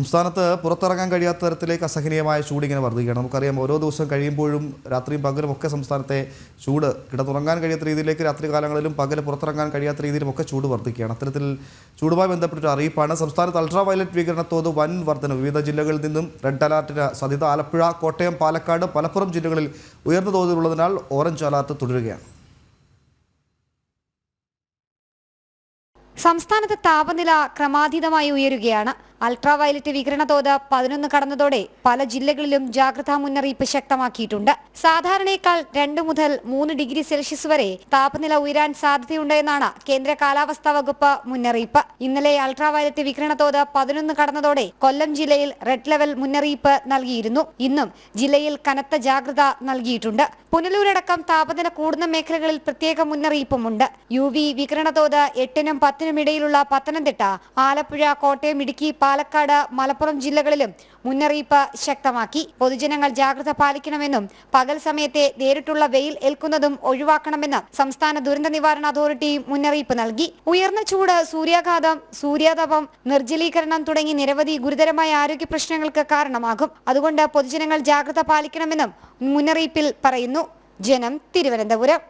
സംസ്ഥാനത്ത് പുറത്തിറങ്ങാൻ കഴിയാത്ത തരത്തിലേക്ക് അസഹനീയമായ ചൂട് ഇങ്ങനെ വർദ്ധിക്കുകയാണ്. നമുക്കറിയാം ഓരോ ദിവസം കഴിയുമ്പോഴും രാത്രിയും പകലും ഒക്കെ സംസ്ഥാനത്തെ ചൂട് കിടന്നുറങ്ങാൻ കഴിയാത്ത രീതിയിലേക്ക് രാത്രി കാലങ്ങളിലും പകൽ പുറത്തിറങ്ങാൻ കഴിയാത്ത രീതിയിലും ഒക്കെ ചൂട് വർദ്ധിക്കുകയാണ്. അത്തരത്തിൽ ചൂടുമായി ബന്ധപ്പെട്ടൊരു അറിയിപ്പാണ്. സംസ്ഥാനത്ത് അൾട്രാ വയലറ്റ് വികിരണത്തോത് വൻ വർധന വിവിധ ജില്ലകളിൽ നിന്നും റെഡ് അലർട്ടിന് സാധ്യത. ആലപ്പുഴ കോട്ടയം പാലക്കാട് മലപ്പുറം ജില്ലകളിൽ ഉയർന്ന തോതിലുള്ളതിനാൽ ഓറഞ്ച് അലർട്ട് തുടരുകയാണ്. സംസ്ഥാനത്ത് താപനില ക്രമാതീതമായി ഉയരുകയാണ്. അൾട്രാ വയലറ്റ് വികിരണ തോത് പതിനൊന്ന് കടന്നതോടെ പല ജില്ലകളിലും ജാഗ്രതാ മുന്നറിയിപ്പ് ശക്തമാക്കിയിട്ടുണ്ട്. സാധാരണയേക്കാൾ രണ്ട് മുതൽ മൂന്ന് ഡിഗ്രി സെൽഷ്യസ് വരെ താപനില ഉയരാൻ സാധ്യതയുണ്ട് എന്നാണ് കേന്ദ്ര കാലാവസ്ഥാ വകുപ്പ് മുന്നറിയിപ്പ്. ഇന്നലെ അൾട്രാ വയലറ്റ് വികിരണ തോത് പതിനൊന്ന് കടന്നതോടെ കൊല്ലം ജില്ലയിൽ റെഡ് ലെവൽ മുന്നറിയിപ്പ് നൽകിയിരുന്നു. ഇന്നും ജില്ലയിൽ കനത്ത ജാഗ്രത നൽകിയിട്ടുണ്ട്. പുനലൂരടക്കം താപനില കൂടുന്ന മേഖലകളിൽ പ്രത്യേക മുന്നറിയിപ്പുമുണ്ട്. യു വി വികിരണ തോത് എട്ടിനും പത്തിനും ഇടയിലുള്ള പത്തനംതിട്ട ആലപ്പുഴ കോട്ടയം ഇടുക്കി പാലക്കാട് മലപ്പുറം ജില്ലകളിലും മുന്നറിയിപ്പ് ശക്തമാക്കി. പൊതുജനങ്ങൾ ജാഗ്രത പാലിക്കണമെന്നും പകൽ സമയത്തെ നേരിട്ടുള്ള വെയിൽ ഏൽക്കുന്നതും ഒഴിവാക്കണമെന്ന് സംസ്ഥാന ദുരന്ത നിവാരണ അതോറിറ്റി മുന്നറിയിപ്പ് നൽകി. ഉയർന്ന ചൂട് സൂര്യാഘാതം സൂര്യാതപം നിർജലീകരണം തുടങ്ങി നിരവധി ഗുരുതരമായ ആരോഗ്യ പ്രശ്നങ്ങൾക്ക് കാരണമാകും. അതുകൊണ്ട് പൊതുജനങ്ങൾ ജാഗ്രത പാലിക്കണമെന്നും മുന്നറിയിപ്പിൽ പറയുന്നു. ജനം തിരുവനന്തപുരം.